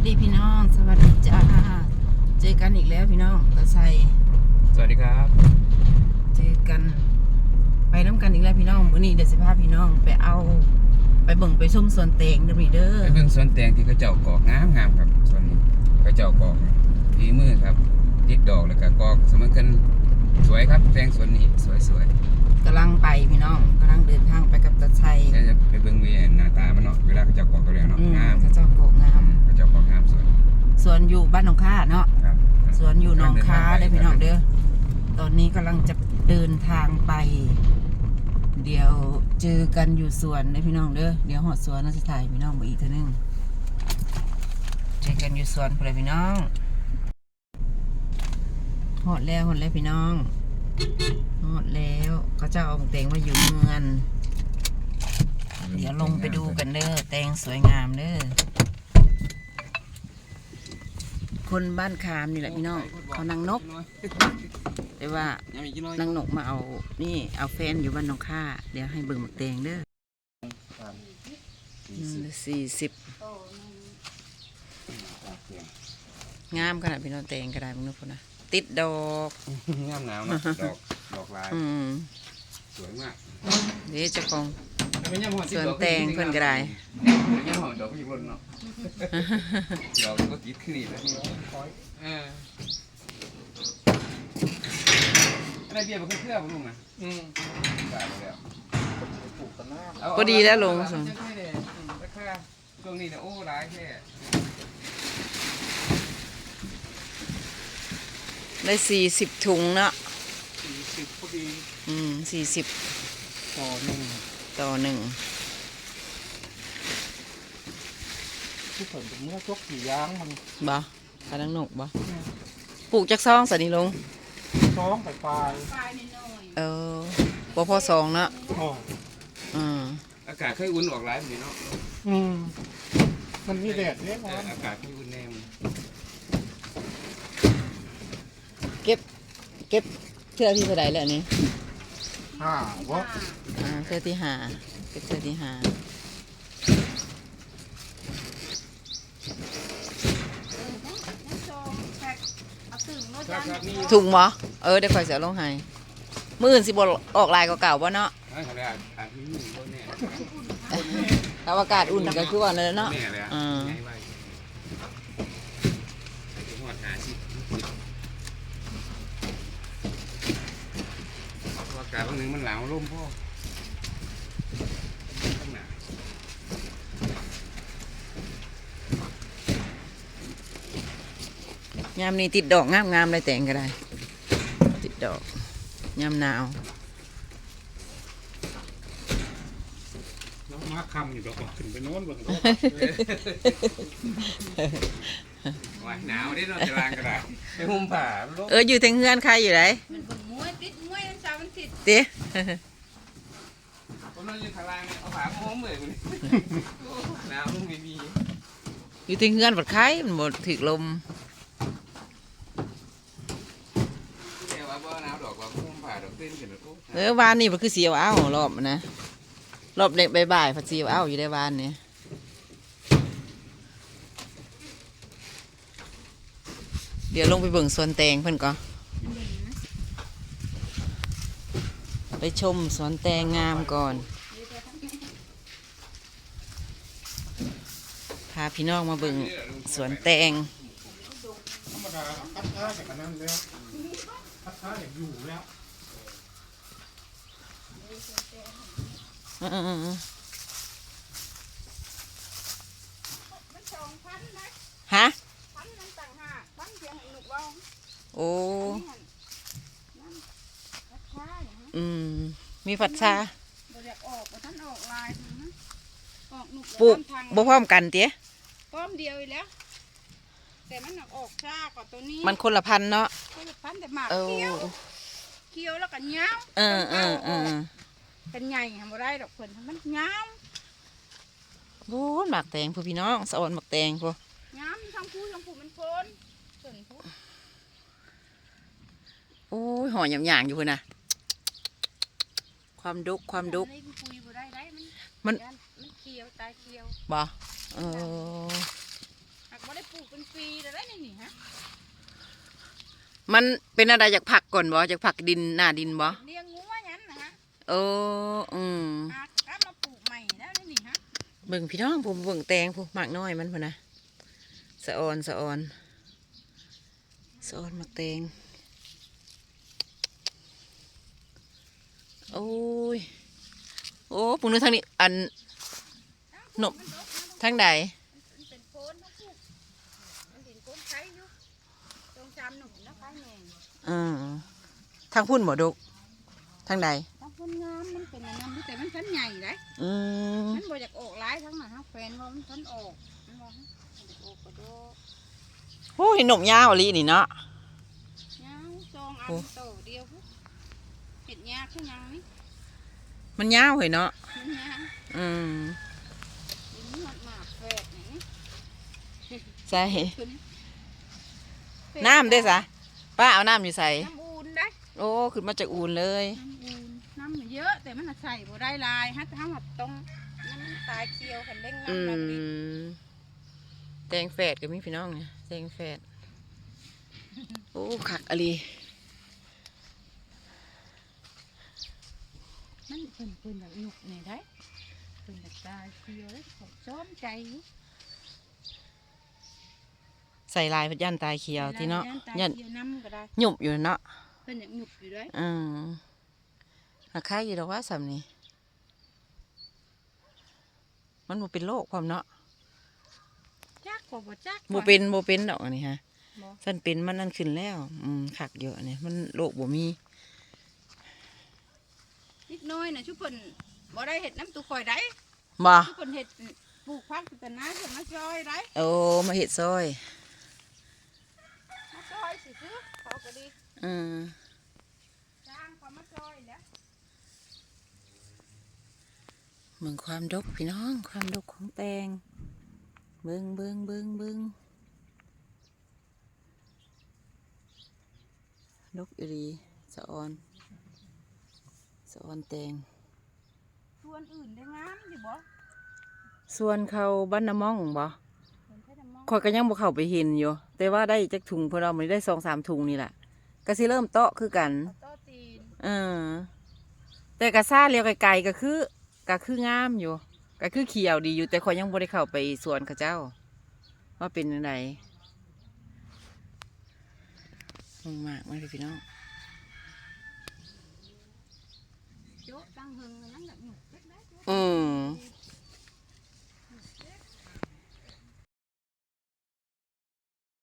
วัสดีพี่น้อง สวัสดีจ้าเจอกันอีกแล้วพี่น้องตาไซสวัสดีครับ เจอกัน ไปน้ำกันอีกแล้วพี่น้องวันนี้เดี๋ยวสิพาพี่น้องไปเอา ไปเบิ่งไปส้มส่วนเตงเด้อพี่เด้อไปเบิ่งสวนแตงที่เขาเจ้ากอกงามงามครับสวนนี้เขาเจ้ากอกฝีมือครับติดดอกแล้วก็กอกสมัยกันสวยครับแตงสวนนี้สวยสวยกำลังไปพี่น้องกำลังเดินทางไปกับตาไซๆแล้วจะไปเบิ่งเวียนหน้าตามันเนาะเวลาเขาเจ้ากอกตัวเรียเนาะอืมงามเขาเจ้าโกะง วนอยู่บ้านหนองค้าเนาะครับสวนอยู่หนองค้าเด้อพี่น้องเด้อตอนนี้กำลังจะเดินทางไป เดี๋ยวเจอกันอยู่สวนเด้อพี่น้องเด้อเดี๋ยวหอดสวนน่าจะถ่ายพี่น้องมาอีกเทีนึงเจอกันอยู่สวนพนเลยพี่น้องหอดแล้วหอดแล้วพี่น้องหอดแล้วก็จะเอาเตงมาอยู่เมือนเดี๋ยวลงไปดูกันเด้อแตงสวยงามเด้อ คนบ้านคามนี่แหละพี่น้องเขานางนก แต่ว่ายังมีกี่น้อยนางนกมาเอา นี่เอาแฟนอยู่บ้านหนองค่าเดี๋ยวให้เบิ่งหมักแตงเด้อสี่สิบงามขนาดพี่น้องแตงก็ได้พี่น้องพุ่นนะติดดอกงามหนาวเนาะดอกดอกลายอืมสวยมากเดี๋ยวเจะของไม่ใช่หอดสวนแตงเพิ่นก็ได้ไม่ใช่หอดดอกพี่บนเนาะดอกก็ติดขึ้นนี่แล้วนี่เอออะไรเบี้ยมันเครื่องๆลุงนะอืมตายแล้วพอดีแล้วลงสราคาช่วงนี้เนี่ยโอ้ร้ายแค่ได้สี่สิบถุงเนาะสี่สิบพอดี อืมสี่สิบต่อหนึ่งต่อหนึ่ง ที่ผมเมื่อจกกี่ยางมันบ่พานังนกบ่ปลูกจากซองสันนี่ลงซ้องไปปลายเออบ่พอสองเนาะอ๋ออืมอากาศเคยอุ่นออกร้ายแบบนี้เนาะอืมมันมีแดดเนี่ยเอมัอนอากาศเคยอุ่นแน่มันเก็บ เก็บเทื่อที่เท่าไหร่แล้วนี่ห่าวะอ่าเทื่อที่ห้าเก็บเทื่อที่ห้า ครับครับนี่ถุงบ่เออเดี๋ยวค่อยเสียลงให้มื้ออื่นสิบ่ออกลายกว่าเก่าบ่เนาะเออเขาเรียกอากาศที่นี่ก็แน่ถ้าอากาศอุ่นก็คือว่านั่นแหละเนาะแน่เลยอะอ่าง่ายไว้ไปหอดหาสิเพราะอากาศบางนึงมันหนาวลมพ่อข้างหน้า ยามนี้ติดดอกงามๆเลยแต่งก็ได้ ติดดอกยามหนาวแล้วมาคำอยู่ดอกขึ้นไปโน้นเบิ่งดอกว้ายหนาวได้เนอนจะรางกระดาษไปห่มผ้ามันลมเอออยู่ถึงเฮือนใครอยู่ไหนมันเป็นมวยติดมวยมันสามมันติดติผมนอนอยู่ข้างล่างเนี่ยเอาผ้ามาห่มเลยมันโอ้หนาวมันไม่มีอยู่ถึงเฮือนบัดไข่มันบ่ถึกลม แต่ว่าบ่หนาวดอกว่าห่มผ้าดอก เต้นกันโอ้เออวานนี่มันคือสีเอาๆรอบมันนะรอบเด็กบ่ายๆผัดสีเอาอยู่ได้วานนี่เดี๋ยวลงไปเบิ่งสวนแตงเพิ่นก่อนไปชมสวนแตงงามก่อนพาพี่น้องมาเบิ่งสวนแตงธรรมดาคัดค้าอย่างนั้นแล้วคัดค้าอย่างอยู่แล้ว อือ มันสองพันนะ ๆ ฮะพันมันต่างหากพันเพียงให้ลูกเราโอ้นี่หั่นนั่นราคาอย่างนั้นอืม มีผัดชาบ่อยากออกบ่ทันออกลายนะออกหนุกปลูกทางบ่พร้อมกันเตี้ยป้อมเดียวอีกแล้วแต่มันน่ะออกช้ากว่าตัวนี้มันคนละพันธุ์เนาะก็จะพันแต่หมากเออเขียวเขียวแล้วก็ยาวเออเออเออ เป็นใหญ่ทำบ่ได้ดอกผลมันงามบูนหมากแตงพวกพี่น้องสะออนหมากแตงพวกงามชมพูชมพูมันโคนส่วนพูโอ้ยห่อหยำหยางอยู่เพื่อนนะความดุกความดุกมันมันเคียวตาเคียวบ่เออหักบ่ได้ปลูกเป็นปีแต่ได้นี่ฮะมันเป็นอะไรจากผักก่อนบ่จากผักดินหน้าดินบ่ โอ้อืมหากลับมาปลูกใหม่แล้วนี่นี่ฮะเบิ่งพี่น้องผมเบิ่งแตงผมหมากน้อยมันพุ่นนะสะออนสะออนสะออนหมักแตงโอ้ยโอ้ปุ่นนู้นทางนี้อันหนบทางใดมันเป็นโคนทั้งคู่มันเป็นโคนไข่อยู่ตรงจามหนุ่มนะไข่แมงอืมทางพุ่นหมอดกทางใด มแต่มันชั้นใหญ่เลยอืมมันบ่อยากออกหลายทั้งนั้นทั้งแฟนว่ามันชั้นออกมันว่าฮะมันอยากออกก็โดโอ้ยหนมยาวอีหลีนี่เนาะยาวซองอันโอ้โตเดียวพุเห็ดยาขึ้นยังนี่มันยาวเหรอเนาะมันยาวอืมดินหมดหมากแฝดนี่ใช่ขึ้นน้ำได้อสะป้าเอาน้ำอยู่ใส่น้ำอูนได้โอ้ขึ้นมาจากอูนเลยน้ำอูนน้ำมัน เยอะแต่มันน่ะใส่บ่ได้หลายฮะถ้าหมดตรงน้ำมันตายเคียวคันเด้งอืน้ำแบบนี้มแตงแฝดก็มีพี่น้องไงแตงแฝดโอ้ขักอะไรมันเป็นเป็นแบบหนุกนี่ได้เป็นแบบตายเคียวแล้วขอซ้อมใจอยู่ใส่ลายพยันตายเขียวที่เนาะตายยันเคียวน้ำก็ได้หยุบอยู่เนาะเป็นอย่างหนุกอยู่ด้วยอืม หักค่ายอยู่ดอกว่าสำนี่มันบ่เป็นโรคความเนาะจักกว่าบ่จักบ่เป็นบ่เป็นดอกอันนี้ฮะบ่สันเป็นมันนั่นขึ้นแล้ว อืมขักเยอะเนี่ยมันโรคบ่มีนิดน้อยนะชุบเพิ่นบ่ได้เห็ดน้ำตุกข่อยได้บ่ชุบเพิ่นเห็ดปลูกพักแต่น้าเพิ่นมาซอยได้โอ้มาเห็ดซอยมาซอยสิซื้อเขาก็ดีอืมจ้างเขามาซอยแล้ว เบิ่งความดกพี่น้องความดกของแตงเบิ่งเบิ่งเบิ่งเบิ่งดกอีหลีสะออนสะออนแตงส่วนอื่นได้งามอยู่บ่ส่วนเขาบ้านน้ำมองบ่เพิ่นแค่แต่มองข่อยก็ยังบ่เข้าไปเห็นอยู่ แต่ว่าได้จักถุงเพอเราไม่ได้สองสามถุงนี่แหละก็สิเริ่มเตาะคือกันเอาโต้ตีนเออแต่กระซ่าเลียวไกลๆก็คือ ก็คืองามอยู่ก็คือเขียวดีอยู่แต่ข่อยยังบ่ได้เข้าไปสวนเขาเจ้า ว่าเป็นยังไงมงมากมากเลยพี่น้องโจ๊ะ